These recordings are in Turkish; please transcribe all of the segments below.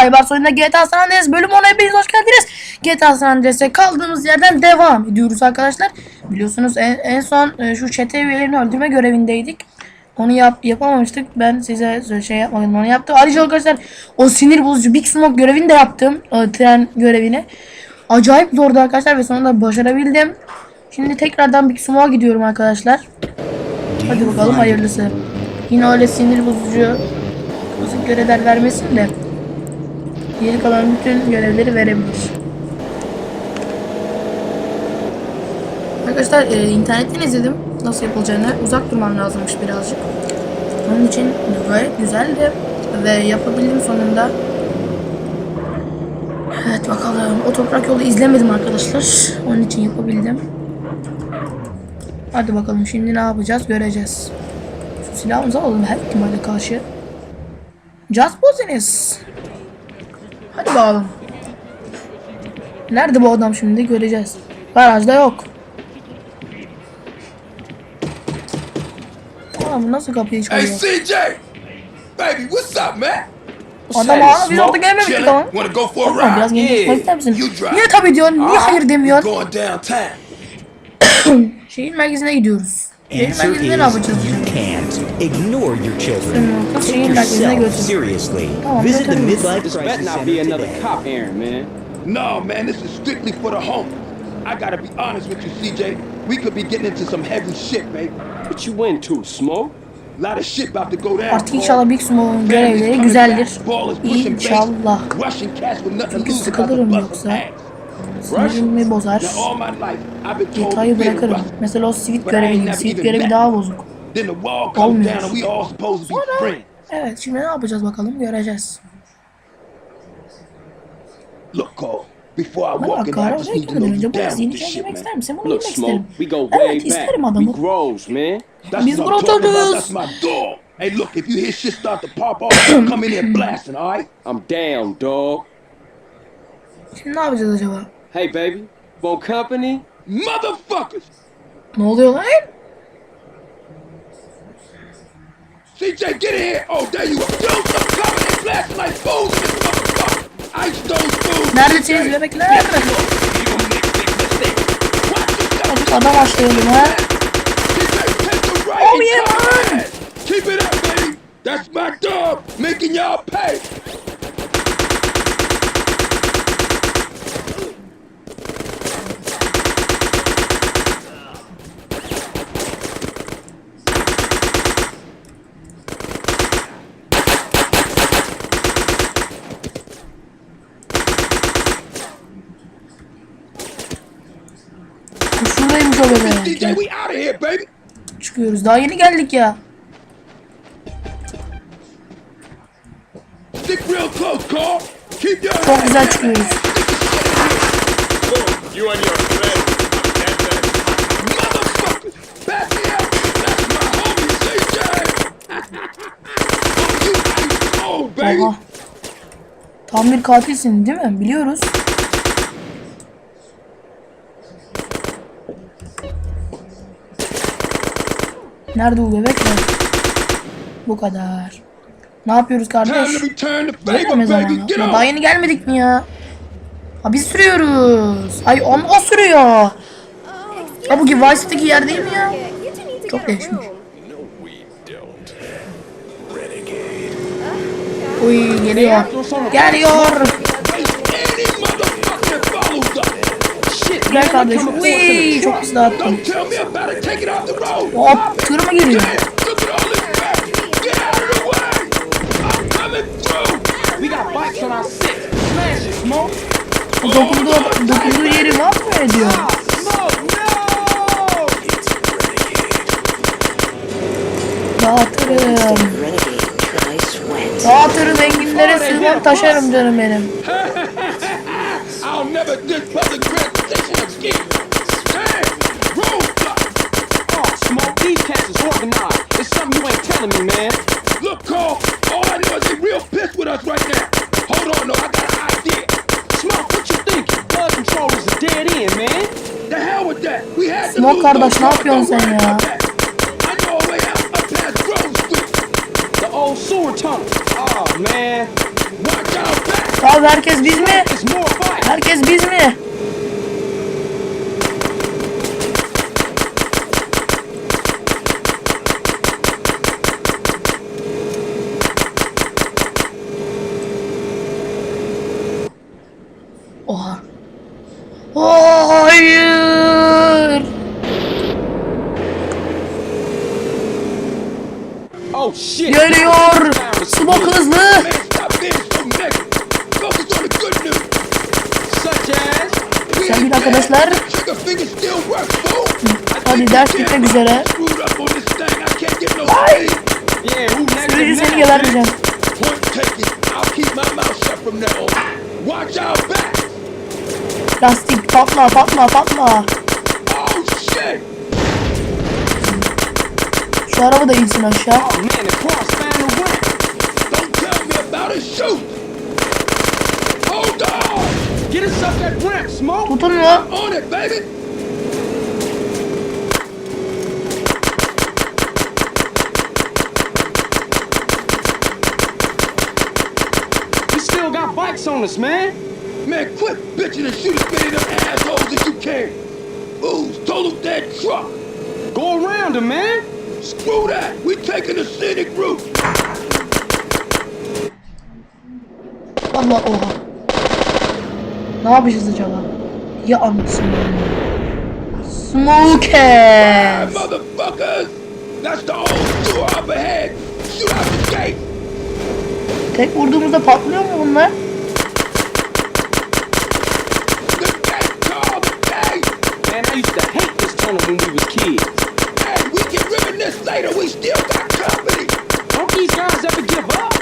Aybars oyunda GTA San Andreas bölüm 10'a hepiniz hoş geldiniz. GTA San Andreas'e kaldığımız yerden devam ediyoruz arkadaşlar. Biliyorsunuz en, en son e, şu çete üyelerini öldürme görevindeydik. Onu yap, yapamamıştık. Ben size şey yapmadım. Onu yaptım. Ayrıca arkadaşlar o sinir bozucu Big Smoke görevini de yaptım. O tren görevini. Acayip zordu arkadaşlar ve sonunda başarabildim. Şimdi tekrardan Big Smoke'a gidiyorum arkadaşlar. Hadi bakalım hayırlısı. Yine öyle sinir bozucu bozuk görevler vermesin de geri kalan bütün görevleri verebilir. Arkadaşlar e, internetten izledim nasıl yapılacağını. Uzak durmam lazımmış birazcık. Onun için gayet güzeldi ve yapabildim sonunda. Evet bakalım. O toprak yolu izlemedim arkadaşlar. Onun için yapabildim. Hadi bakalım şimdi ne yapacağız göreceğiz. Şu silahımızı alalım her ihtimale karşı. Just business. Hadi bakalım. Nerede bu adam şimdi göreceğiz. Garajda yok. Bu nasıl kapıyı Hey, çalıyor? CJ! Baby, what's up, man? Adam aa biz orada gelmemiştik Tamam, biraz ride? gençleşmek ister misin? Niye tabii diyorsun? Niye hayır demiyorsun? Şehir merkezine gidiyoruz. Şehir Answer is you can't. Ignore your children. Take yourself seriously. Visit the götürürüz. midlife This crisis better not be another cop errand, man. No, man, this is strictly for the home. I gotta be honest with you, CJ. We could be getting into some heavy shit, baby. What you into, Smoke? A lot of shit about to go down. Artık boy. inşallah Big Smoke'un Families görevleri coming güzeldir. back, ballers pushing base, İnşallah. Rushing cats with nothing to Çünkü lose sıkılırım yoksa. Sinirimi bozar. Fear bırakırım. Mesela o Sweet But I görevi daha bozuk. Olmuyor. Sonra-. Evet şimdi ne yapacağız bakalım göreceğiz. Look, Cole, before I walk in, I just need to know you down with this shit, man. Look, Smoke, we go way back. We grows, man. That's what I'm talking about. That's my dog. Hey, look, if you hear shit start to pop off, come in here blasting, all right? I'm down, dog. Şimdi ne yapacağız acaba? Hey, baby, want company? Motherfuckers! Ne oluyor lan? CJ, get in here! Oh, there you are. Yo, stop coming in blasting like fools in this motherfucker! Ice those fools! Neredesiniz bebekler? You gonna make a big mistake. Watch yourself! Hadi adam başlayalım ha. CJ, take the right Oh, yeah, man. Keep it up, baby! That's my dog, making y'all pay! Çıkıyoruz. Daha yeni geldik ya. Çok güzel çıkıyoruz. Aha. Tam bir katilsin değil mi? Biliyoruz. Nerede bu bebek? Bu kadar. Ne yapıyoruz kardeş? Baby! zamanı? Ya daha yeni gelmedik mi ya? Ha biz sürüyoruz. Ay on o sürüyor. Ha bu gibi Vice City'deki yer değil mi ya? Çok değişmiş. Uy geliyor. Geliyor. Man, kardeşim. Uy çok hızlı attım. Hop tır mı geliyor? Damn! Look at all this traffic! Get out of the way! I'm coming through! We got bikes on our six. Smash it, Smoke. O dokunduğu, dokunduğu yeri ne yapıyor ediyor? Dağıtırım. Dağıtırım enginlere sığmam taşarım canım benim. I'll never diss public transportation again! Damn! Roadblock! Oh, Smoke, these cats is organized. It's something you ain't telling me, man. Look, Carl, all I know is they real pissed with us right now. Hold on, though, I got an idea. Smoke, what you thinking? Blood control is a dead end, man. The hell with that. We had to Smoke lose kardeş, ne yapıyorsun sen ya? The old sewer tunnel. Oh, man. Watch out back. Abi herkes biz mi? Herkes biz mi? Oha. Hayır. Oh shit. Geliyor. Smoke hızlı. Sevgili arkadaşlar. Hadi ders bitmek üzere. Screwed up on this thing. I can't get no sleep. Yeah, who negative Sürücü seni now, geberteceğim. Point taken. I'll keep my mouth shut from now on. Watch our back. Lastik patla patla patla. Şu araba da insin aşağı. Oh. Tutun. We still got bikes on us, man. Man, quit bitching and shoot as many of them assholes as you can. Fools, total dead truck. Go around him, man. Screw that. We taking the scenic route. Allah oha. Ne yapacağız acaba? Ya anasını. Smokers. Ah, motherfuckers. That's the old sewer up ahead. Shoot out the gate. Tek vurduğumuzda patlıyor mu bunlar? Hate this when we was kids. Hey, we can reminisce later. We still got company. Don't these guys ever give up?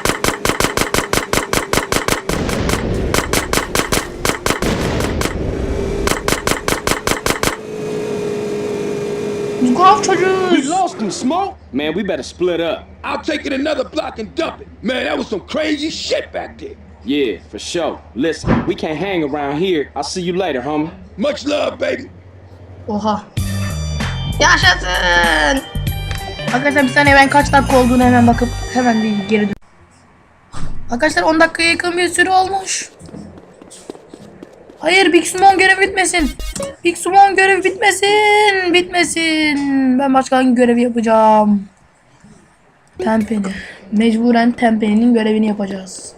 Graf We lost him, Smoke. Man, we better split up. I'll take it another block and dump it. Man, that was some crazy shit back there. Yeah, for sure. Listen, we can't hang around here. I'll see you later, homie. Much love, baby. Oha. Yaşasın. Arkadaşlar bir saniye ben kaç dakika olduğunu hemen bakıp hemen bir geri dön. Arkadaşlar 10 dakikaya yakın bir süre olmuş. Hayır Big Sumon görevi bitmesin. Big Sumon görevi bitmesin. Bitmesin. Ben başka hangi görevi yapacağım? Tempeni. Mecburen Tempeni'nin görevini yapacağız.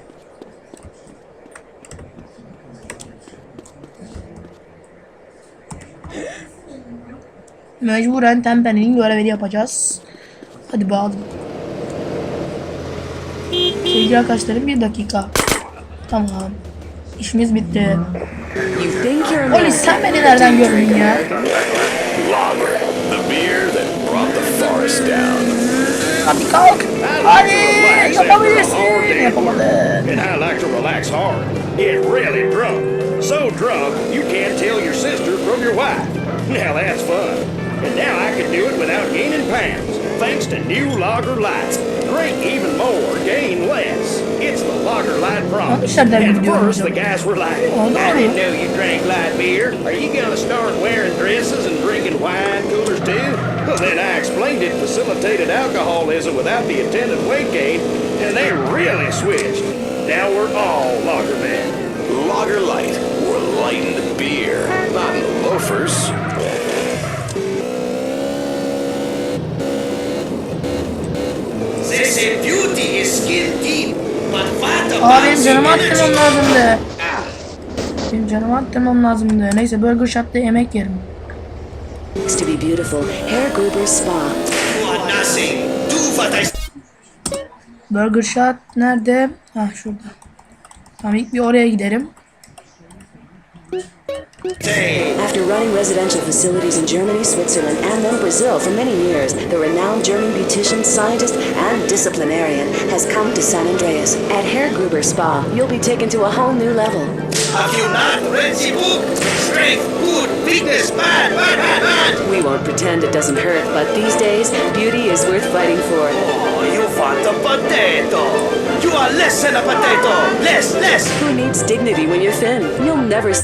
Mecburen Tempeni'nin görevini yapacağız. Hadi bakalım. Sevgili arkadaşlarım bir dakika. Tamam. İşimiz bitti. Oli sen beni nereden gördün ya? Hadi kalk. Hadi yapabilirsin. Yapamadın. So drunk you can't tell your sister from your wife. Now that's fun. And now I can do it without gaining pounds, thanks to new Lager Lights. Drink even more, gain less. It's the Lager Light promise. Yapmışlar demin At first, the guys were like, Oh. I didn't know you drank light beer. Are you gonna start wearing dresses and drinking wine coolers too? Well, then I explained it facilitated alcoholism without the attendant weight gain, and they really switched. Now we're all lager men. Lager Light. We're lightened beer. Not in the loafers. Aa about benim the canımı attırmam lazımdı. Benim canımı attırmam lazımdı. Neyse Burger Shot'ta yemek yerim. to be beautiful. Hair Gruber Spa. You are nothing. Do what I Burger Shot nerede? Ha şurada. Tamam ilk bir oraya giderim. After running residential facilities in Germany, Switzerland, and then Brazil for many years, the renowned German beautician, scientist, and disciplinarian has come to San Andreas. At Hair Gruber Spa, you'll be taken to a whole new level. Have you not read the book? Strength, good, weakness, bad, bad, bad, bad. We won't pretend it doesn't hurt, but these days, beauty is worth fighting for. Oh, you want a potato. You are less than a potato. Less, less. Who needs dignity when you're thin? You'll never.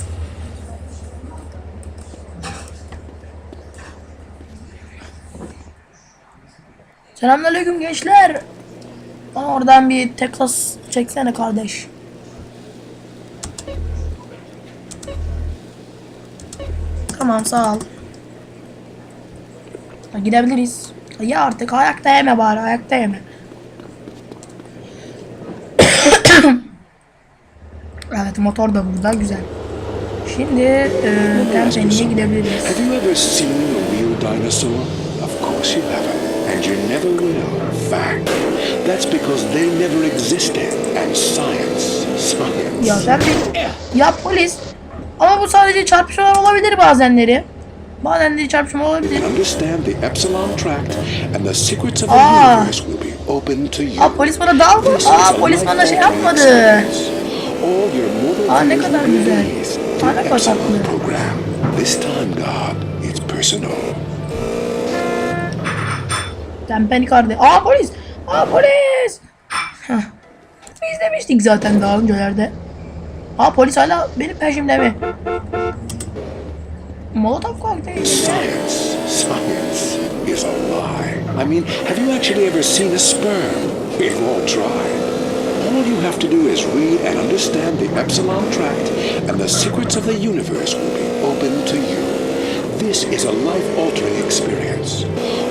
Selamünaleyküm gençler. Bana oradan bir Texas çeksene kardeş. Tamam sağ ol. Ha, gidebiliriz. Ya artık ayakta yeme bari ayakta yeme. evet motor da burada güzel. Şimdi e, gidebiliriz. Have you ever seen a real dinosaur? Of course you haven't and you never will. Fact. That's because they never existed. And science, science. Ya sen bir yap polis. Ama bu sadece çarpışmalar olabilir bazenleri. Bazenleri çarpışma olabilir. Understand the Epsilon Tract, and the secrets of the universe will be open to you. Aa polis bana daldı. Aa polis bana şey yapmadı. Aa, ne kadar güzel. Aa, ne kadar tatlı. This time, God, it's personal. Tempeni kardı. Aa polis. Aa polis. Biz demiştik zaten daha öncelerde. Aa polis hala benim peşimde mi? Molotov kokteyl. Science, science is a lie. I mean, have you actually ever seen a sperm? We've all tried. All you have to do is read and understand the Epsilon Tract, and the secrets of the universe will be open to you. This is a life-altering experience.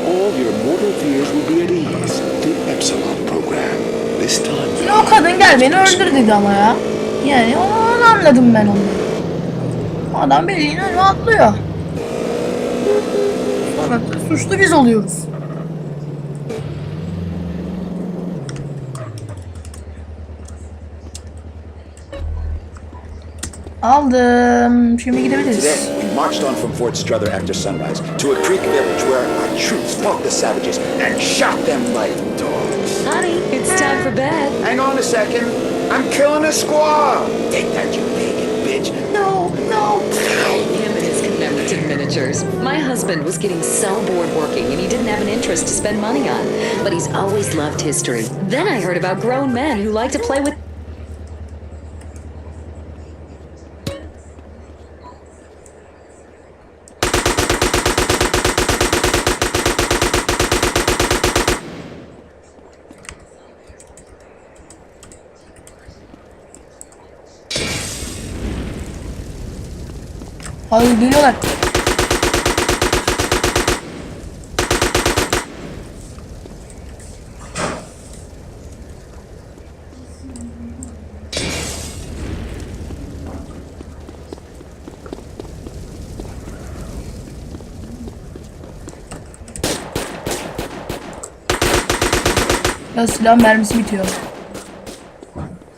All your mortal fears will be at ease. The Epsilon program. This time, Şimdi o kadın gel beni öldür dedi ama ya. Yani onu, onu anladım ben onu. Adam belliğin önüne atlıyor. Sonra suçlu biz oluyoruz. Aldım. Şimdi gidebiliriz. Today, we marched on from Fort Strother after sunrise to a creek village where our troops fought the savages and shot them like dogs. Honey, it's time for bed. Hang on a second. I'm killing a squaw. Take that, you pagan bitch. No, no. Him and his commemorative miniatures. My husband was getting so bored working and he didn't have an interest to spend money on, but he's always loved history. Then I heard about grown men who like to play with Hayır geliyorlar. Ya silah mermisi bitiyor.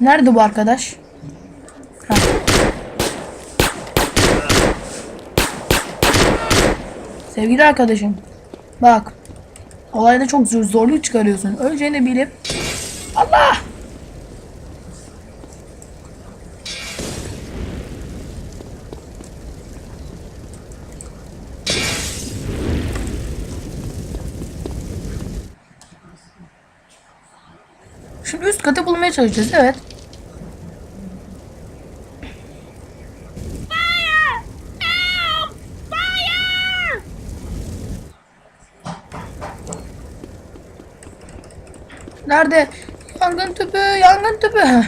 Nerede bu arkadaş? Ha. Sevgili arkadaşım. Bak. Olayda çok zor, zorluk çıkarıyorsun. Öleceğini bilip. Allah! Şimdi üst katı bulmaya çalışacağız. Evet. Nerede? Yangın tüpü, yangın tüpü.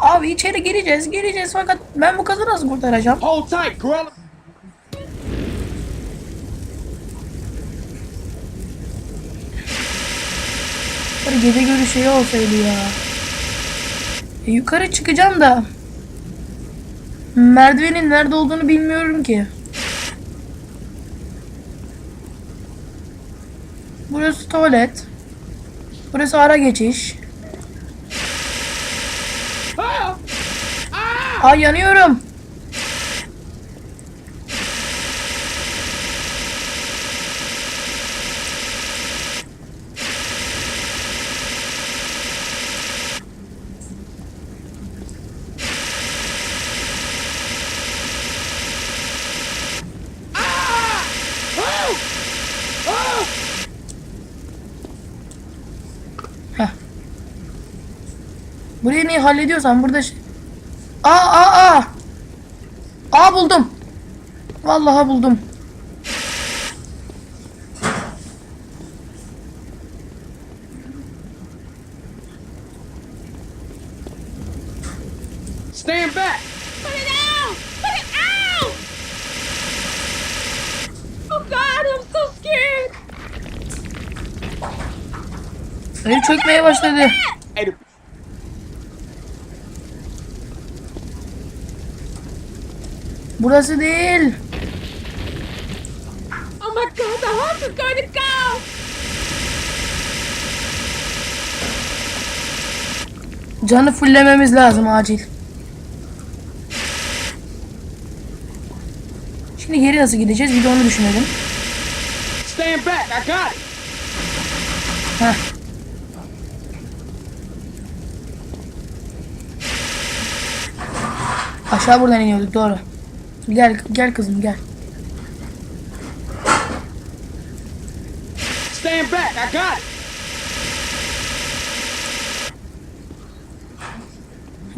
Abi içeri gireceğiz, gireceğiz fakat ben bu kızı nasıl kurtaracağım? Hold tight, Cruella. Gece görüşü olsaydı ya. E, yukarı çıkacağım da. Merdivenin nerede olduğunu bilmiyorum ki. Burası tuvalet. Burası ara geçiş. Ay yanıyorum. Burayı neyi hallediyorsan burada... Aa aa aa. Aa buldum. Vallahi buldum. Stand back. Put it out. Put it out. Oh God, I'm so scared. Ev çökmeye başladı. Burası değil. Oh my god, the horse is going to go! Canı fullememiz lazım acil. Şimdi geri nasıl gideceğiz? Bir de onu düşünelim. stand back. I got it. Heh. Aşağı buradan iniyorduk doğru. Gel gel kızım gel. Stand back. I got.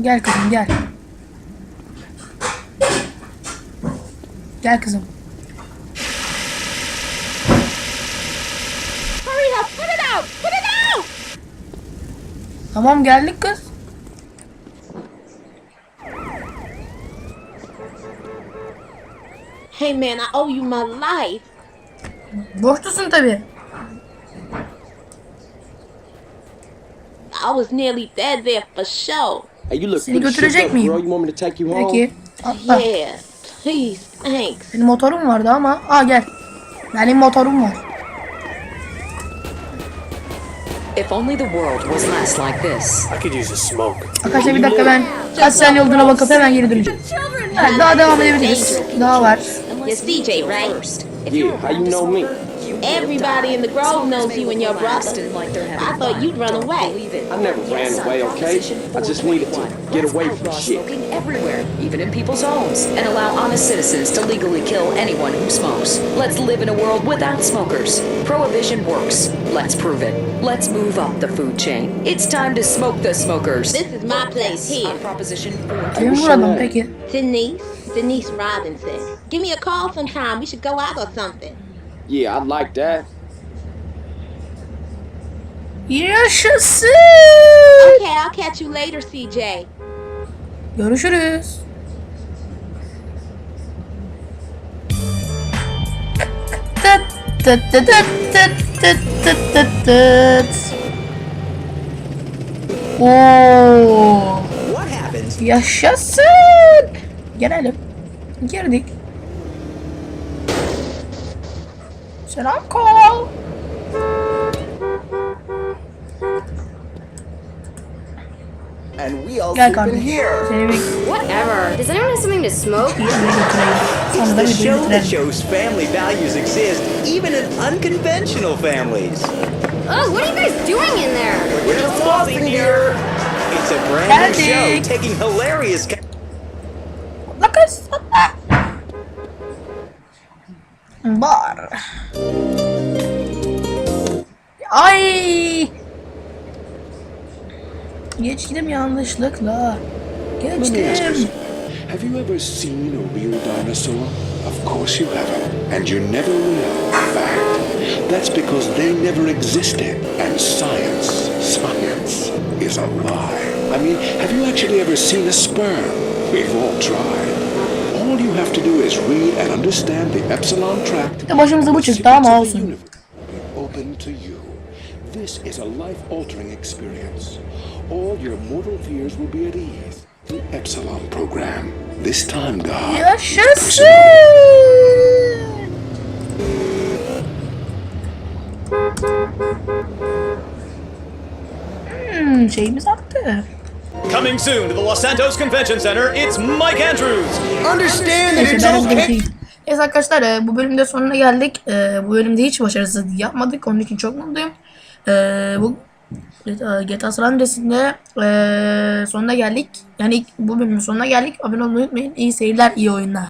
Gel kızım gel. Gel kızım. Hurry up, put it out! Put it out! Tamam geldik kız. Hey man, I owe you my life. Borçlusun tabi. I was nearly dead there for sure. Hey, you look Seni götürecek miyim? girl. You want me to take you home? Peki. Atla. Yeah, please, thanks. Benim motorum vardı ama. Aa gel. Benim motorum var. If only the world was less like this. I could use a smoke. Arkadaşlar bir dakika ben kaç saniye olduğuna bakıp hemen geri döneceğim. Evet, daha devam edebiliriz. Daha var. You're CJ, right? Yeah, how you know me? Everybody in the Grove knows you and your brother. Like they're having I thought you'd run away. I never ran away, okay? I just needed to get away from shit. Smoking everywhere, even in people's homes, and allow honest citizens to legally kill anyone who smokes. Let's live in a world without smokers. Prohibition works. Let's prove it. Let's move up the food chain. It's time to smoke the smokers. This is my place here. On Proposition 4. Kimin vuralım peki? Denise, Denise Robinson. Give me a call sometime. We should go out or something. Yeah, I'd like that. Yes, yeah, see. Okay, I'll catch you later, CJ. Yeah, it sure is. Whoa. What happens? Yes, you see. Get out of here. Girdik. Selam kol. and we all Gel kardeşim. here? Seni bir Whatever. Does anyone have something to smoke? yerine götüreyim. The show that shows family values exist even in unconventional families. Oh, what are you guys doing in there? We're just pausing here. It's a brand new Geldik. show taking hilarious. Bar. Ay. Geçtim yanlışlıkla. Let me ask you Geçtim. Have you ever seen a real dinosaur? Of course you haven't, and you never will. Fact, that's because they never existed, and science, science is a lie. I mean, have you actually ever seen a sperm? We've all tried. All you have to do is read and understand the epsilon tract. de başımıza bu and the çıktı ama the olsun. universe will be Open to you. This is a life-altering experience. All your mortal fears will be at ease. The Epsilon program. This time, God. Yaşasın. Hmm, şeyimiz arttı. Coming soon to the Los Santos Convention Center, it's Mike Andrews. Understand that it's okay. Evet arkadaşlar e, bu bölümde sonuna geldik. E, bu bölümde hiç başarısız yapmadık. Onun için çok mutluyum. E, bu GTA San Andreas'inde e, sonuna geldik. Yani bu bölümün sonuna geldik. Abone olmayı unutmayın. İyi seyirler, iyi oyunlar.